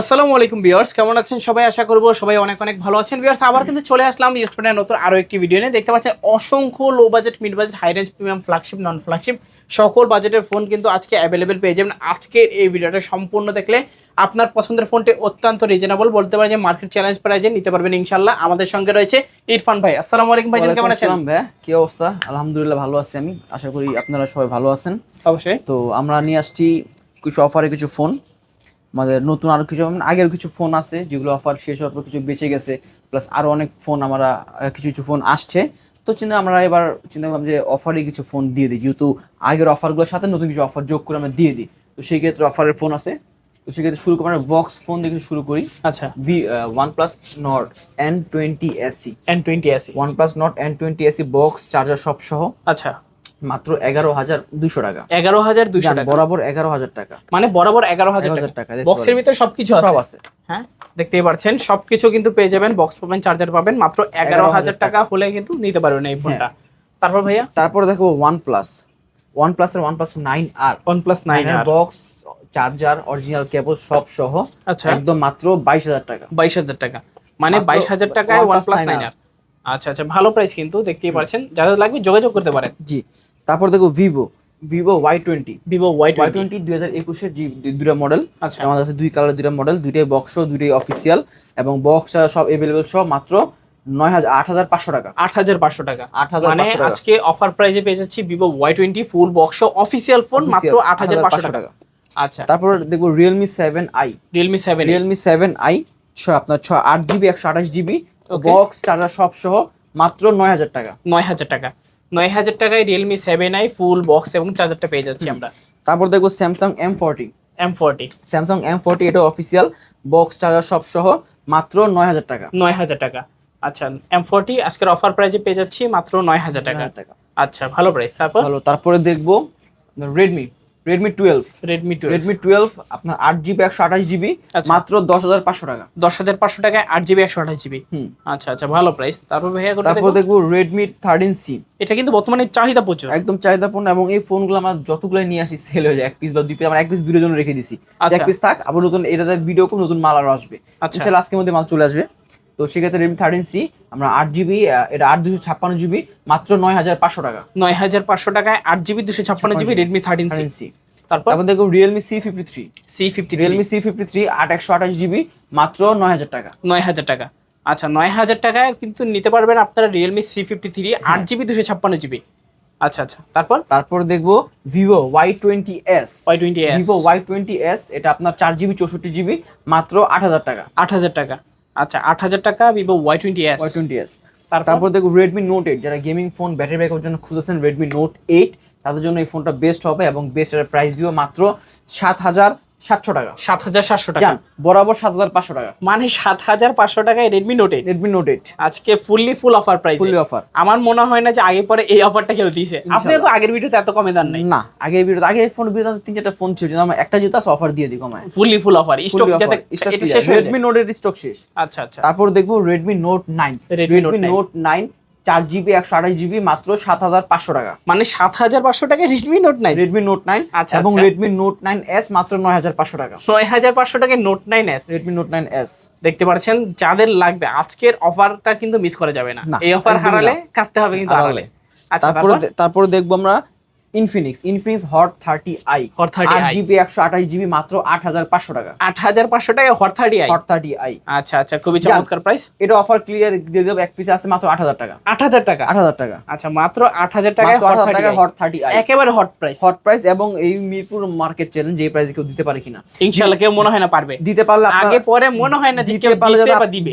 আসসালামু আলাইকুম ভিউয়ার্স কেমন আছেন সবাই? আশা করব সবাই অনেক অনেক ভালো আছেন। ভিউয়ার্স আবার কিন্তু চলে আসলাম স্টুডেন্টের নতুন আরও একটি ভিডিও নিয়ে। দেখতে পাচ্ছেন অসংখ্য low budget mid budget high range premium flagship non flagship সকল বাজেটের ফোন কিন্তু আজকে অ্যাভেলেবেল পেয়ে যাবেন। আজকের এই ভিডিওটা সম্পূর্ণ দেখলে আপনার পছন্দের ফোনটি অত্যন্ত রিজনেবল বলতে পারেন যে মার্কেট চ্যালেঞ্জ প্রাইজে নিতে পারবেন ইনশাল্লাহ আমাদের সঙ্গে রয়েছে ইরফান ভাই। আসসালামু আলাইকুম ভাই কেমন আছেন? ভাইয়া কি অবস্থা? আলহামদুলিল্লাহ ভালো আছি আমি। আশা করি আপনারা সবাই ভালো আছেন। অবশ্যই। তো আমরা নিয়ে আসছি কিছু অফারে কিছু ফোন আমাদের নতুন আরও কিছু মানে আগের কিছু ফোন আছে যেগুলো অফার শেষ হওয়ার পর কিছু বেঁচে গেছে প্লাস আরও অনেক ফোন আমরা কিছু কিছু ফোন আসছে। তো চিন্তা আমরা এবার চিন্তা করলাম যে অফারে কিছু ফোন দিয়ে দিই যেহেতু আগের অফারগুলোর সাথে নতুন কিছু অফার যোগ করে আমরা দিয়ে দিই। তো সেই ক্ষেত্রে অফারের ফোন আছে। তো সেক্ষেত্রে শুরু করে বক্স ফোন দেখে শুরু করি। আচ্ছা। V one plus Nord N twenty SE N twenty SE one plus Nord N twenty SE box charger সব সহ আচ্ছা। মাত্র এগারো হাজার দুশো টাকা। এগারো হাজার জান, টাকা। বরাবর এগারো হাজার টাকা। মানে বরাবর এগারো হাজার টাকা। বক্সের ভিতরে সবকিছু সব আছে। হ্যাঁ দেখতেই পাচ্ছেন সবকিছু কিন্তু পেয়ে যাবেন বক্স পাবেন চার্জার পাবেন মাত্র এগারো হাজার টাকা হলে কিন্তু নিতে পারবেন এই ফোনটা তারপর ভাইয়া? তারপর দেখো ওয়ান প্লাস ওয়ান প্লাসের ওয়ান প্লাস নাইন আর one plus nine box charger original cable সব সহ আচ্ছা। একদম মাত্র বাইশ হাজার টাকা। বাইশ হাজার টাকা। মানে বাইশ হাজার টাকায় ওয়ান প্লাস নাইন আর আচ্ছা আচ্ছা ভালো প্রাইস কিন্তু দেখতেই পাচ্ছেন। যাদের লাগবে যোগাযোগ করতে পারেন। জি তারপর দেখো Vivo Vivo Y twenty Vivo Y Y twenty দুই হাজার একুশের দুটা মডেল আচ্ছা। আমাদের কাছে দুই কালার দুইটা মডেল দুইটাই বক্স দুইটাই অফিসিয়াল এবং বক্স সব এভেলেবেল সব মাত্র নয় হাজার আট হাজার পাঁচশো টাকা। আট হাজার পাঁচশো টাকা। আট হাজার মানে আজকে অফার প্রাইজে পেয়ে যাচ্ছি Vivo Y twenty full box official phone মাত্র আট হাজার পাঁচশো টাকা। আচ্ছা। তারপর দেখব Realme seven I Realme seven Realme seven I আপনার ছ আট জিবি একশো আঠাশ জিবি. বক্স চার্জার সব সহ মাত্র নয় হাজার টাকা। নয় হাজার টাকা। নয় হাজার টাকায় Realme seven I full box এবং চার্জারটা পেয়ে যাচ্ছি আমরা। তারপর দেখব Samsung M forty M forty Samsung M forty এটা অফিসিয়াল বক্স চার্জার সব সহ মাত্র নয় হাজার টাকা। নয় হাজার টাকা। আচ্ছা এম ফোরটি আজকের অফার প্রাইজে পেয়ে যাচ্ছি মাত্র নয় হাজার টাকা। 9,000 টাকা। আচ্ছা ভালো প্রাইস তারপর? ভালো তারপরে দেখব Redmi Redmi twelve Redmi Redmi twelve আপনার আট জিবি একশো আঠাশ জিবি আচ্ছা। মাত্র দশ হাজার পাঁচশো টাকা। দশ হাজার পাঁচশো টাকায় আট জিবি একশো আঠাশ জিবি হুম। আচ্ছা আচ্ছা ভালো প্রাইস তারপর ভাইয়া তারপর দেখব? রেডমি থার্টিন সি এটা কিন্তু বর্তমানে চাহিদা প্রচুর। একদম চাহিদাপূর্ণ এবং এই ফোনগুলো আমরা যতগুলো নিয়ে আসি সেল হয়ে যায় এক পিস বা দুই পিস আমরা এক পিস ভিডিওর জন্য রেখে দিছি। আচ্ছা। এক পিস থাক আবার নতুন এটাতে ভিডিও খুব নতুন মাল আরও আসবে। আচ্ছা। আজকের মধ্যে মাল চলে আসবে। তো সেক্ষেত্রে রেডমি থার্টিন সি আমরা আট জিবি এটা আট দুশো ছাপ্পান্ন জিবি মাত্র নয় হাজার পাঁচশো টাকা। নয় হাজার পাঁচশো টাকায় আট জিবি দুশো ছাপ্পান্ন জিবি রেডমি থার্টিন সি। তারপর? তারপর দেখো Realme C fifty three C fifty Realme C fifty three আট একশো আঠাশ জিবি মাত্র নয় হাজার টাকা। নয় হাজার টাকা। আচ্ছা নয় হাজার টাকায় কিন্তু নিতে পারবেন আপনারা রিয়েলমি সি ফিফটি থ্রি হ্যাঁ। আট জিবি দুশো ছাপ্পান্ন জিবি। আচ্ছা আচ্ছা তারপর? তারপর দেখব Vivo Y twenty S Y twenty S Vivo Y twenty S এটা আপনার চার জিবি চৌষট্টি জিবি মাত্র আট হাজার টাকা। আট হাজার টাকা। আচ্ছা আট হাজার টাকা Vivo Y twenty S Y twenty S তারপর? দেখো রেডমি নোট এইট যারা গেমিং ফোন ব্যাটারি ব্যাকআপের জন্য খুঁজেছেন রেডমি নোট এইট তাদের জন্য এই ফোনটা বেস্ট হবে এবং বেস্ট এর প্রাইস দিও মাত্র সাত হাজার সাতশো টাকা। সাত হাজার সাতশো টাকা। বরাবর সাত হাজার পাঁচশো টাকা। মানে সাত হাজার পাঁচশো টাকায় Redmi Note eight Redmi Note eight আজকে fully full offer price fully offer আমার মনে হয় না যে আগে পরে এই অফারটা কেউ দিয়েছে। আপনি তো আগের ভিডিওতে এত কমে দেন নাই। না আগে ভিডিও আগে ফোন ভিডিও তিন চারটা ফোন ছিল আমরা একটা জুতা অফার দিয়ে দিই কমায়। ফুললি ফুল অফার স্টক যাতে রেডমি। নোট এইট স্টক শেষ। আচ্ছা আচ্ছা। তারপর দেখব Redmi Note nine Redmi 9 Note nine চার জিবি একশো আঠাশ জিবি মাত্র সাত হাজার পাঁচশো টাকা। মানে সাত হাজার পাঁচশো টাকা Redmi Note nine Redmi Note nine আচ্ছা, এবং। রেডমি নোট নাইন এস মাত্র নয় হাজার পাঁচশো টাকা। নয় হাজার পাঁচশো টাকা Note nine S Redmi Note nine S দেখতে পাচ্ছেন যাদের লাগবে আজকের অফারটা কিন্তু মিস করা যাবে না। না, এই অফার হারালে কাটতে হবে কিন্তু হারালে। আচ্ছা তারপরে তারপরে দেখব আমরা Infinix Infinix Hot thirty I Hot thirty GB একশো আঠাশ জিবি মাত্র আট হাজার পাঁচশো টাকা। আট হাজার পাঁচশো টাকায় Hot thirty I Hot thirty I আচ্ছা আচ্ছা খুবই চমৎকার প্রাইস এটা অফার ক্লিয়ার দিয়ে দেবো এক পিসে আছে মাত্র আট হাজার টাকা। আট হাজার টাকা? আট হাজার টাকা। আচ্ছা মাত্র আট হাজার মাত্র হট আট হাজার টাকা থার্টি হট থার্টি আই একেবারে হট প্রাইস হট প্রাইস এবং এই মিরপুর মার্কেট চ্যালেঞ্জ এই প্রাইসে কেউ দিতে পারে কিনা। ইনশাল্লাহ কেউ মনে হয় না পারবে। দিতে পারলে আগে পরে মনে হয় না দিতে পারলে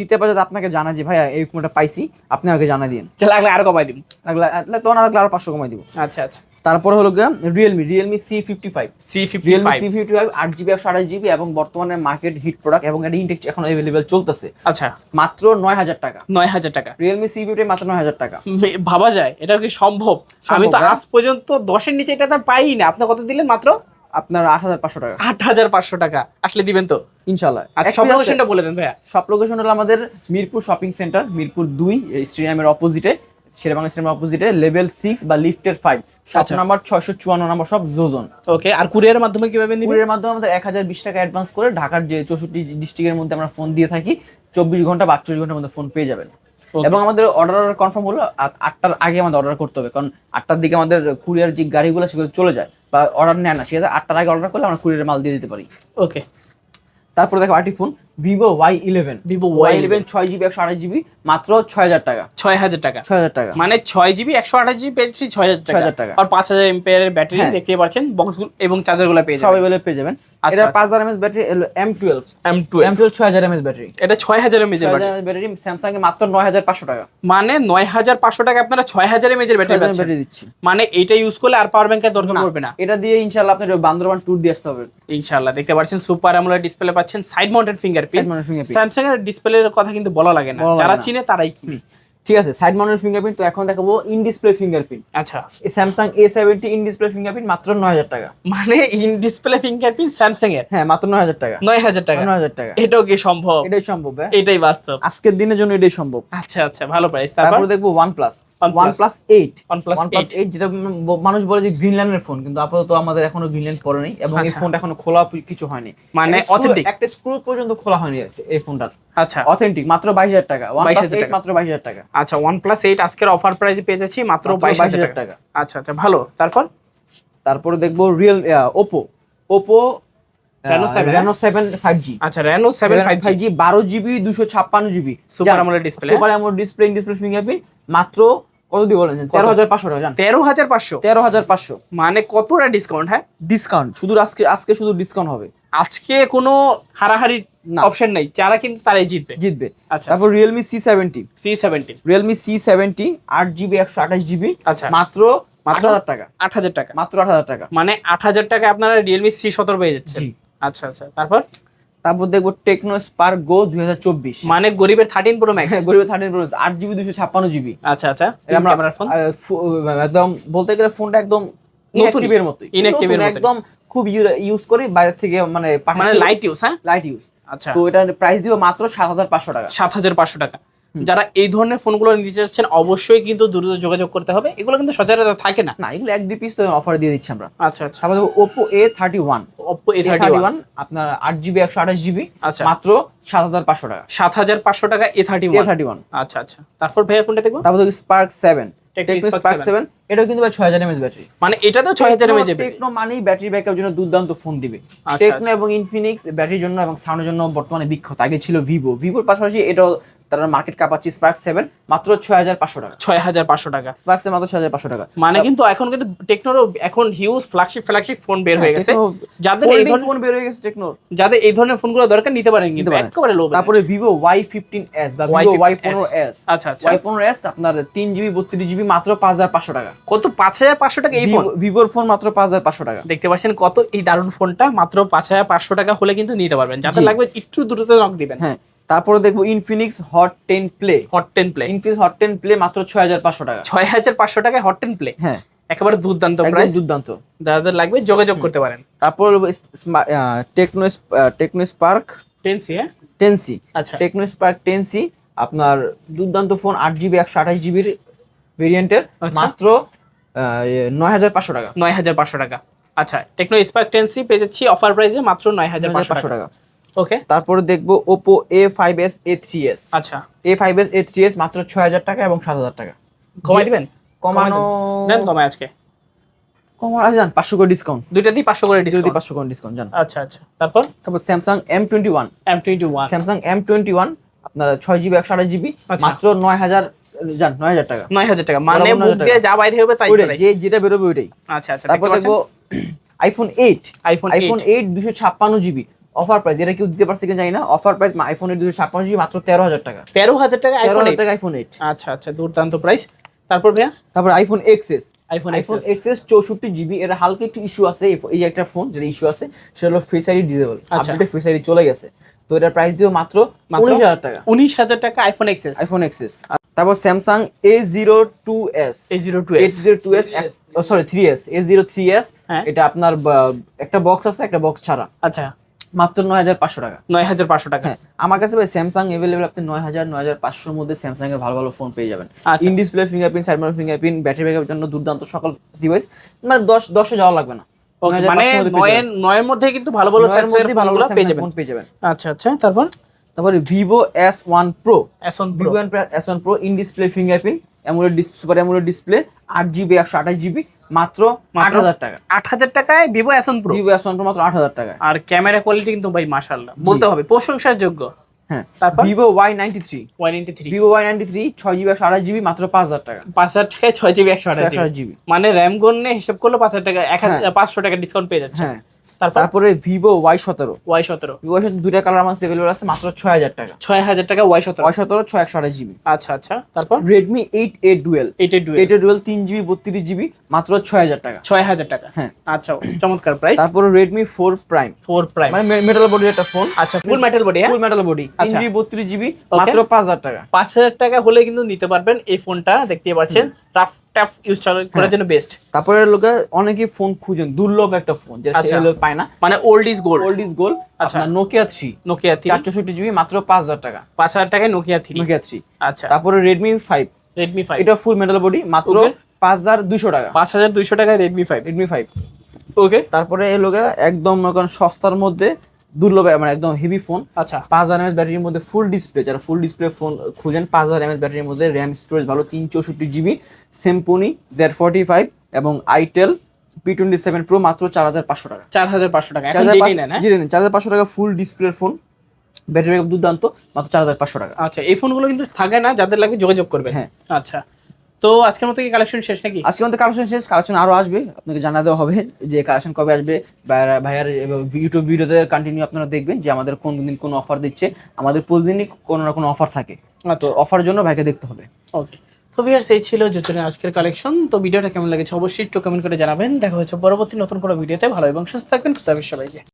দিতে পারলে আপনাকে জানা যে ভাইয়া এই কোনটা পাইছি আপনি আমাকে জানা দিন। লাগলে আরও কমাই দিব। লাগলে লাগলে তখন আর আর পাঁচশো কমাই দিব। আচ্ছা আচ্ছা। তারপরে হলো গিয়ে Realme Realme C fifty five C fifty Realme C fifty five আট জিবি একশো আঠাশ জিবি এবং বর্তমানে মার্কেট হিট প্রোডাক্ট এবং এটা ইনটেক্স এখন অ্যাভেলেবেল চলতেছে। আচ্ছা। মাত্র নয় হাজার টাকা। নয় হাজার টাকা। রিয়েলমি সি ফিফটি মাত্র নয় হাজার টাকা। ভাবা যায় এটা কি সম্ভব? আমি তো হ্যাঁ। আজ পর্যন্ত দশের নিচে এটা পাই না আপনি কত দিলেন মাত্র? আপনার আট হাজার পাঁচশো টাকা। আট হাজার পাঁচশো টাকা। আসলে দিবেন তো? ইনশাল্লাহ আচ্ছা সব লোকেশনটা বলে দেন ভাইয়া। সব লোকেশন হলো আমাদের মিরপুর শপিং সেন্টার মিরপুর দুই স্টেডিয়ামের অপোজিটে শেরবাংলা সিনেমা অপোজিটে লেভেল সিক্স বা লিফটের ফাইভ আচ্ছা। নাম্বার ছয়শো চুয়ান্ন নাম্বার সব জোজন ওকে আর কুরিয়ারের মাধ্যমে কীভাবে নিবে? কুরিয়ার মাধ্যমে আমাদের এক হাজার বিশ টাকা অ্যাডভান্স করে ঢাকার যে চৌষট্টি ডিস্ট্রিক্টের মধ্যে আমরা ফোন দিয়ে থাকি চব্বিশ ঘণ্টা বা আটচল্লিশ ঘণ্টার মধ্যে ফোন পেয়ে যাবেন। এবং আমাদের অর্ডার কনফার্ম হলো আট- আটটার আগে আমাদের অর্ডার করতে হবে কারণ আটটার দিকে আমাদের কুরিয়ার যে গাড়িগুলো সেগুলো চলে যায় বা অর্ডার নেয় না। সেক্ষেত্রে আটটার আগে অর্ডার করলে আমরা কুরিয়ার মাল দিয়ে দিতে পারি। ওকে তারপরে দেখো আরেকটি phone Vivo Y eleven Vivo Y eleven ছয় জিবি একশো আঠাশ জিবি মাত্র ছয় হাজার টাকা ছয় হাজার টাকা ছয় হাজার টাকা মানে ছয় জিবি একশো আঠাশ জিবি পেয়েছি ছয় হাজার 6,000 টাকা। আর পাঁচ হাজার এমপিয়ারের ব্যাটারি হ্যাঁ। দেখতে পাচ্ছেন বক্সগুলো এবং চার্জারগুলো পেয়ে সব যাবেন পেয়ে যাবেন আচ্ছা, এটা আচ্ছা। পাঁচ হাজার mAh battery M twelve M two M twelve ছয় হাজার এমএস ব্যাটারি এটা ছয় হাজার ছয় ব্যাটারি স্যামসাং এ মাত্র নয় হাজার পাঁচশো টাকা মানে নয় হাজার পাঁচশো টাকা আপনারা ছয় হাজার এমএজের ছয় ব্যাটারি ব্যাটারি দিচ্ছি মানে এইটা ইউজ করলে আর পাওয়ার ব্যাংকের দরকার পড়বে না এটা দিয়ে ইনশাল্লাহ আপনার বান্দরবান ট্যুর দিয়ে আসতে হবে ইনশাআল্লাহ দেখতে পাচ্ছেন সুপার অ্যামোলেড ডিসপ্লে পাচ্ছেন side mounted side fingerprint Samsung এর ডিসপ্লের কথা কিন্তু বলা লাগে না। যারা চিনে তারাই কিনে। ঠিক আছে সাইড মাউন্টেড ফিঙ্গারপ্রিন্ট তো এখন দেখাবো ইন ডিসপ্লে ফিঙ্গারপ্রিন্ট আচ্ছা। এই Samsung A seventy in display fingerprint মাত্র নয় হাজার টাকা। মানে ইন ডিসপ্লে ফিঙ্গারপ্রিন্ট স্যামসাং এর? হ্যাঁ মাত্র নয় হাজার টাকা। নয় হাজার টাকা? নয় হাজার টাকা। এটাও কি সম্ভব? এটাই সম্ভব হ্যাঁ। এটাই বাস্তব। আজকের দিনের জন্য এটাই সম্ভব। আচ্ছা আচ্ছা ভালো প্রাইস তারপর? দেখব OnePlus OnePlus eight OnePlus eight যেটা মানুষ বলে যে গ্রিনল্যান্ডের ফোন কিন্তু আপাতত আমাদের এখনও গ্রিনল্যান্ড পড়ে নেই এবং এই আচ্ছা। ফোনটা এখনও খোলা কিছু হয়নি। মানে একটা একটা স্ক্রু পর্যন্ত খোলা হয়নি এই ফোনটার আচ্ছা। অথেন্টিক মাত্র বাইশ হাজার টাকা। ওয়ান 22,000 প্লাস মাত্র বাইশ হাজার টাকা। আচ্ছা ওয়ান প্লাস এইট আজকের অফার প্রাইসে পেয়ে যাচ্ছি মাত্র বাইশ হাজার 22,000 টাকা। আচ্ছা আচ্ছা ভালো। তারপর? তারপরে দেখব real Oppo Oppo Reno 7, Reno seven five G আচ্ছা রেনো সেভেন ফাইভ জি বারো জিবি দুশো ছাপ্পান্ন GB super AMOLED display, super AMOLED display display fingerprint মাত্র কত দিয়ে বলেন? তেরো হাজার পাঁচশো টাকা তেরো হাজার পাঁচশো? তেরো হাজার পাঁচশো। মানে কতটা ডিসকাউন্ট হ্যাঁ? ডিসকাউন্ট শুধু আজকে আজকে শুধু ডিসকাউন্ট হবে। আজকে কোনো হারাহারি। অপশন নেই। যারা কিন্তু তারাই জিতবে। জিতবে। আচ্ছা তারপর Realme C seventy C seventeen Realme C seventy আট জিবি একশো আঠাশ জিবি আচ্ছা। মাত্র মাত্র মাত্র? হাজার টাকা। আট হাজার টাকা। মাত্র আট হাজার টাকা। মানে আট হাজার টাকা আপনারা রিয়েলমি সি সতেরো পেয়ে যাচ্ছেন। আচ্ছা আচ্ছা। তারপর? তারপর দেখব টেকনো স্পার্ক গো দুই হাজার চব্বিশ। মানে গরিবের থার্টিন প্রো ম্যাক্স গরিবের থার্টিন প্রো আট জিবি দুশো ছাপ্পান্ন জিবি আচ্ছা আচ্ছা। আমরা ফোন একদম বলতে গেলে ফোনটা একদম ইনঅ্যাক্টিভের মতোই। ইনঅ্যাক্টিভের একদম খুব ইউজ করি বাইরে থেকে মানে মানে লাইট ইউজ হ্যাঁ? লাইট ইউজ আচ্ছা। তো এটার প্রাইস দিও মাত্র সাত হাজার পাঁচশো টাকা। সাত হাজার পাঁচশো টাকা। যারা এই ধরনের ফোনগুলো নিতে চাচ্ছেন অবশ্যই কিন্তু দ্রুত যোগাযোগ করতে হবে। এগুলো কিন্তু সচরাচর থাকে না। না এগুলো এক দুই পিস অফার দিয়ে দিচ্ছি আমরা। আচ্ছা আচ্ছা। তারপর Oppo A thirty one Oppo A thirty one আপনার আট জিবি একশো আঠাশ জিবি আচ্ছা। মাত্র সাত হাজার পাঁচশো টাকা। সাত হাজার পাঁচশো টাকা A thirty one thirty one আচ্ছা আচ্ছা। তারপর ভাইয়া কোনটা দেখব? তারপর Spark seven Tecno Spark seven এটাও কিন্তু ভাই ছয় হাজার এমএস ব্যাটারি মানে এটা তো ছয় হাজার এমএজ টেকনো মানেই ব্যাটারি ব্যাকআপ জন্য দুর্দান্ত ফোন দিবে। আচ্ছা, টেকনো এবং ইনফিনিক্স ব্যাটারির জন্য এবং সাউন্ডের জন্য বর্তমানে বিখ্যাত। আগে ছিল ভিভো ভিভোর পাশাপাশি এটাও তারা মার্কেট কাপাচ্ছে স্পার্ক সেভেন মাত্র ছয় হাজার পাঁচশো টাকা। ছয় হাজার পাঁচশো টাকা। স্পার্ক সেভেন মাত্র ছয় হাজার পাঁচশো টাকা। মানে কিন্তু এখন কিন্তু টেকনোর এখন হিউজ ফ্ল্যাগশিপ ফ্ল্যাগশিপ ফোন বের হয়ে গেছে। যাদের এই ধরনের ফোন বের হয়ে গেছে টেকনোর যাদের এই ধরনের ফোনগুলো দরকার নিতে পারেন কিন্তু। একেবারে লো তারপরে ভিভো ওয়াই ফিফটিন এস বা ভিভো ওয়াই পনেরো এস আচ্ছা আচ্ছা। ওয়াই পনেরো এস আপনার তিন জিবি বত্রিশ জিবি মাত্র পাঁচ হাজার পাঁচশো টাকা। কত পাঁচ হাজার পাঁচশো টাকা এই ফোন ভিভোর ফোন মাত্র পাঁচ হাজার পাঁচশো টাকা। দেখতে পাচ্ছেন কত এই দারুণ ফোনটা মাত্র পাঁচ হাজার পাঁচশো টাকা হলে কিন্তু নিতে পারবেন। যাতে লাগবে একটু দ্রুত নক দিবেন। হ্যাঁ তারপরে দেখব Infinix Hot ten Play Hot ten Play Infinix Hot ten Play মাত্র ছয় হাজার পাঁচশো টাকা। ছয় হাজার পাঁচশো টাকায় হট টেন প্লে হ্যাঁ। একেবারে দুর্দান্ত প্রাইস দুর্দান্ত। যাদের লাগবে যোগাযোগ করতে পারেন। তারপর Tecno Tecno Spark ten C হ্যাঁ? টেনসি আচ্ছা। টেকনো স্পার্ক টেনসি আপনার দুর্দান্ত ফোন আট জিবি একশো আঠাশ জিবির ভেরিয়েন্টের আচ্ছা। মাত্র নয় হাজার পাঁচশো টাকা। নয় হাজার পাঁচশো টাকা। আচ্ছা টেকনো স্পার্ক টেন সি পেয়ে যাচ্ছি অফার প্রাইসে মাত্র নয় হাজার পাঁচশো টাকা। ওকে তারপরে দেখব Oppo A five S A three S আচ্ছা। A five S A three S মাত্র ছয় হাজার টাকা এবং সাত হাজার টাকা। কমাই দিবেন? কমানো দেন কমায় আজকে। কমানো আছে জান পাঁচশো করে ডিসকাউন্ট দুইটাতেই পাঁচশো করে ডিসকাউন্ট পাঁচশো করে ডিসকাউন্ট জান। আচ্ছা আচ্ছা। তারপর? তারপর Samsung M twenty one M twenty one Samsung M twenty one আপনার ছয় জিবি একশো আঠাশ জিবি আচ্ছা। মাত্র নয় হাজার জান নয় হাজার টাকা। নয় হাজার টাকা। মানে মুখ দিয়ে যা বাইরে হবে তাই যে যেটা বেরোবে ওইটাই। আচ্ছা আচ্ছা তারপর দেখব iPhone eight iPhone GB offer price এটা কেউ দিতে পারছে কিনা জানি না অফার প্রাইস আইফোন এইট দুশো ছাপ্পান্ন জিবি মাত্র তেরো হাজার টাকা। তেরো হাজার টাকা আইফোন হাজার টাকা আইফোন এইট আচ্ছা আচ্ছা দুর্দান্ত প্রাইস তারপর ভাইয়া? তারপর iPhone XS iPhone iPhone XS XS চৌষট্টি জিবি এটা হালকা একটু ইস্যু আছে এই একটা ফোন যেটা ইস্যু আছে সেটা হলো ফেস আইডি ডিজেবল আচ্ছা। আপডেটে ফেস আইডি চলে গেছে। তো এটার প্রাইস দিও মাত্র মাত্র? উনিশ হাজার টাকা। উনিশ হাজার টাকা আইফোন এক্সএস আইফোন এক্সএস তারপর Samsung A zero two S A zero two eight zero two S sorry three S A zero three S. এটা আপনার একটা বক্স আছে একটা বক্স ছাড়া। আচ্ছা। মাত্র নয় হাজার পাঁচশো টাকা। নয় হাজার পাঁচশো টাকা। হ্যাঁ আমার কাছে ভাই স্যামসাং অ্যাভেলেবল আপনি নয় হাজার নয় হাজার পাঁচশোর মধ্যে স্যামসাং এর ভালো ভালো ফোন পেয়ে যাবেন। In display fingerprint side fingerprint battery ব্যাকআপের জন্য দুর্দান্ত সকল ডিভাইস মানে দশ দশে যাওয়া লাগবে না। Okay, 9500 মানে নয়ের মধ্যে কিন্তু ভালো ভালো স্যামসাং মধ্যে ভালো ফোন পেয়ে যাবেন। আচ্ছা আচ্ছা তারপর? তারপরে ভিভো এস ওয়ান প্রো এখন Vivo S one Pro in display fingerprint AMOLED display super AMOLED display আট জিবি একশো আঠাশ জিবি মাত্র আট হাজার টাকা। আট হাজার টাকায় Vivo S one Pro Vivo S one Pro মাত্র আট হাজার টাকা আর ক্যামেরা কোয়ালিটি কিন্তু ভাই মাশাআল্লাহ। বলতে হবে প্রশংসার যোগ্য। হ্যাঁ Vivo Y ninety three one ninety three Vivo Y ninety three ছয় জিবি একশো আঠাশ জিবি মাত্র পাঁচ হাজার টাকা। পাঁচ হাজার টাকায় ছয় জিবি একশো আঠাশ জিবি মানে র্যাম গন্যে হিসাব করলে পাঁচ হাজার টাকা এক হাজার হ্যাঁ। পাঁচশো টাকা ডিসকাউন্ট পেয়ে যাচ্ছে। হ্যাঁ। তারপর? ভিভো ওয়াই সতেরো। ওয়াই সতেরো। ভিভো ওয়াই দুইটা কালার আমার অ্যাভেলেবল আছে মাত্র ছয় হাজার টাকা। ছয় হাজার টাকা ওয়াই সতেরো। ওয়াই সতেরো ছয় একশো আঠাশ জিবি আচ্ছা আচ্ছা। তারপর? রেডমি এইট এ ডুয়েল এইটা ডুয়েল এইট এ ডুয়েল তিন জিবি বত্রিশ জিবি মাত্র ছয় হাজার টাকা। ছয় হাজার টাকা। হ্যাঁ। আচ্ছা চমৎকার প্রাইস তারপর Redmi four Prime four Prime মানে মেটাল বডি একটা ফোন আচ্ছা ফুল মেটাল বডি হ্যাঁ? ফুল মেটাল বডি তিন। জিবি বত্রিশ জিবি মাত্র পাঁচ হাজার টাকা। পাঁচ হাজার টাকা হলে কিন্তু নিতে পারবেন এই ফোনটা দেখতে পাচ্ছেন। টাফ টাফ ইউজ করার হ্যাঁ। জন্য বেস্ট তারপরে লোকে অনেকে ফোন খুঁজেন দুর্লভ একটা ফোন যেটা। সে লোক পায় না। মানে old is gold old is gold আচ্ছা। নোকিয়া থ্রি নোকিয়া থ্রি চার চৌষট্টি জিবি মাত্র পাঁচ হাজার টাকা। পাঁচ হাজার টাকায় নোকিয়া থ্রি নোকিয়া থ্রি আচ্ছা। তারপরে রেডমি ফাইভ রেডমি ফাইভ এটা ফুল মেটাল বডি মাত্র Okay. পাঁচ হাজার দুশো টাকা। পাঁচ হাজার দুইশো টাকায় Redmi five Redmi five okay তারপরে এই লোকে একদম সস্তার মধ্যে দুর্লভ মানে একদম হেভি ফোন আচ্ছা। পাঁচ হাজার এমএস ব্যাটারির মধ্যে ফুল ডিসপ্লে যারা ফুল ডিসপ্লে ফোন খুঁজেন পাঁচ হাজার এমএস ব্যাটারির মধ্যে র্যাম স্টোরেজ ভালো তিন চৌষট্টি GB Symphony Z forty five এবং itel P twenty seven Pro মাত্র চার হাজার পাঁচশো টাকা। চার হাজার পাঁচশো টাকা। চার হাজার হ্যাঁ? চার হাজার পাঁচশো টাকা ফুল ডিসপ্লের ফোন ব্যাটারি ব্যাকআপ দুর্দান্ত মাত্র চার হাজার পাঁচশো টাকা। আচ্ছা এই ফোনগুলো কিন্তু থাকে না যাদের লাগবে যোগাযোগ করবে হ্যাঁ। আচ্ছা। তো আজকের মতো কি কালেকশন শেষ নাকি? আজকে আমাদের কালেকশন শেষ কালেকশন আরও আসবে আপনাকে জানা দেওয়া হবে যে কালেকশন কবে আসবে। ভাইয়ার ইউটিউব ভিডিওতে কন্টিনিউ আপনারা দেখবেন যে আমাদের কোন দিন কোন অফার দিচ্ছে। আমাদের প্রতিদিনই কোনো না কোনো অফার থাকে। তো আচ্ছা অফার জন্য ভাইকে দেখতে হবে। ওকে তো ভিয়ার্স এই ছিল জুতনের আজকের কালেকশন তো ভিডিওটা কেমন লেগেছে অবশ্যই একটু কমেন্ট করে জানাবেন। দেখা হচ্ছে পরবর্তী নতুন কোনো ভিডিওতে ভালো এবং সুস্থ থাকবেন। তো সবাইকে।